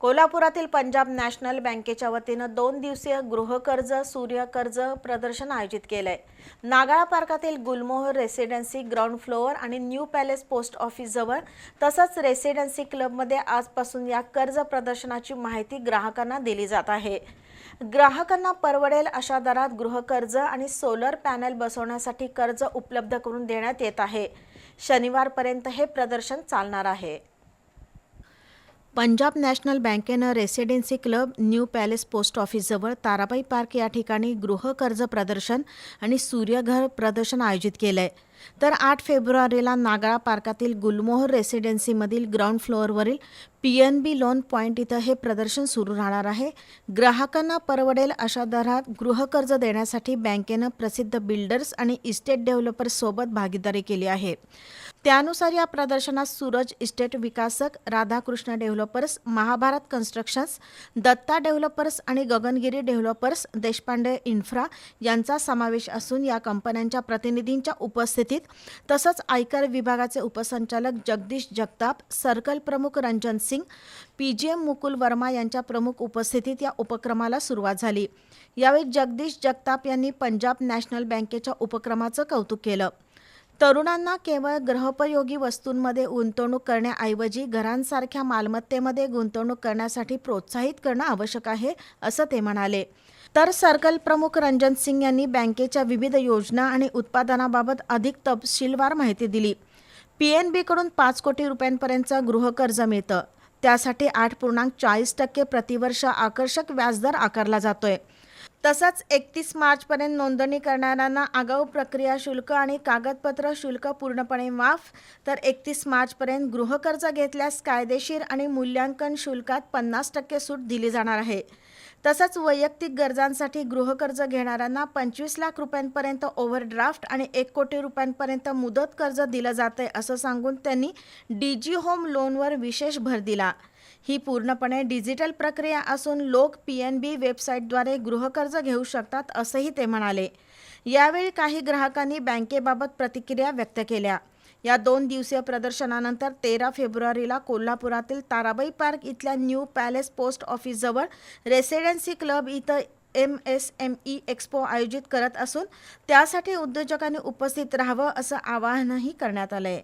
कोल्हापुरातील पंजाब नॅशनल बँकेच्या वतीनं दोन दिवसीय गृहकर्ज सूर्य कर्ज प्रदर्शन आयोजित केलंय. नागाळा पार्कातील गुलमोहर रेसिडेन्सी ग्राउंड फ्लोअर आणि न्यू पॅलेस पोस्ट ऑफिस जवळ तसंच रेसिडेन्सी क्लबमध्ये आजपासून या कर्ज प्रदर्शनाची माहिती ग्राहकांना दिली जात आहे. ग्राहकांना परवडेल अशा दरात गृहकर्ज आणि सोलर पॅनल बसवण्यासाठी कर्ज उपलब्ध करून देण्यात येत आहे. शनिवारपर्यंत हे प्रदर्शन चालणार आहे. पंजाब नॅशनल बँकेनं residency club new palace post ऑफिसजवळ Tarabai park या ठिकाणी गृहकर्ज प्रदर्शन आणि सूर्यघर प्रदर्शन आयोजित केलं आहे तर आठ फेब्रुवारीला नागाळा पार्कातील गुलमोहर रेसिडेन्सीमधील ground फ्लोअरवरील P N B loan point इथं हे प्रदर्शन सुरू राहणार आहे. ग्राहकांना परवडेल अशा दरात गृहकर्ज देण्यासाठी बँकेनं प्रसिद्ध बिल्डर्स आणि इस्टेट डेव्हलपर्ससोबत भागीदारी केली आहे. त्यानुसार या प्रदर्शनात सूरज इस्टेट विकासक Radhakrishna developers Mahabharat constructions Datta developers आणि गगनगिरी डेव्हलपर्स देशपांडे इन्फ्रा यांचा समावेश असून या कंपन्यांच्या प्रतिनिधींच्या उपस्थितीत तसंच आयकर विभागाचे उपसंचालक जगदीश जगताप सर्कल प्रमुख Ranjan Singh P G M Mukul Verma यांच्या प्रमुख उपस्थितीत या उपक्रमाला सुरुवात झाली. यावेळी जगदीश जगताप यांनी पंजाब नॅशनल बँकेच्या उपक्रमाचं कौतुक केलं. तरुणांना केवळ ग्रहोपयोगी वस्तूंमध्ये गुंतवणूक करण्याऐवजी घरांसारख्या मालमत्तेमध्ये गुंतवणूक करण्यासाठी प्रोत्साहित करणं आवश्यक आहे असं ते म्हणाले. तर सर्कल प्रमुख रंजन सिंग यांनी बँकेच्या विविध योजना आणि उत्पादनाबाबत अधिक तपशीलवार माहिती दिली. पी एन बीकडून पाच कोटी रुपयांपर्यंतचं गृहकर्ज मिळतं. त्यासाठी आठ पूर्णांक चाळीस टक्के प्रतिवर्ष आकर्षक व्याजदर आकारला जातोय. तसंच एकतीस मार्चपर्यंत नोंदणी करणाऱ्यांना आगाऊ प्रक्रिया शुल्क आणि कागदपत्र शुल्क पूर्णपणे माफ. तर एकतीस मार्चपर्यंत गृहकर्ज घेतल्यास कायदेशीर आणि मूल्यांकन शुल्कात पन्नास टक्के सूट दिली जाणार आहे. तसंच वैयक्तिक गरजांसाठी गृहकर्ज घेणाऱ्यांना पंचवीस लाख रुपयांपर्यंत ओव्हरड्राफ्ट आणि एक कोटी रुपयांपर्यंत मुदत कर्ज दिलं जातंय असं सांगून त्यांनी डी जी होम लोनवर विशेष भर दिला. ही पूर्णपणे डिजिटल प्रक्रिया असून लोक पी एन बी वेबसाईटद्वारे गृहकर्ज घेऊ शकतात असंही ते म्हणाले. यावेळी काही ग्राहकांनी बँकेबाबत प्रतिक्रिया व्यक्त केल्या. या दोन दिवसीय प्रदर्शनानंतर तेरा फेब्रुवारीला कोल्हापुरातील ताराबाई पार्क इथल्या न्यू पॅलेस पोस्ट ऑफिसजवळ रेसिडेन्सी क्लब इथं M S M E expo आयोजित करत असून त्यासाठी उद्योजकांनी उपस्थित राहावं असं आवाहनही करण्यात आलं आहे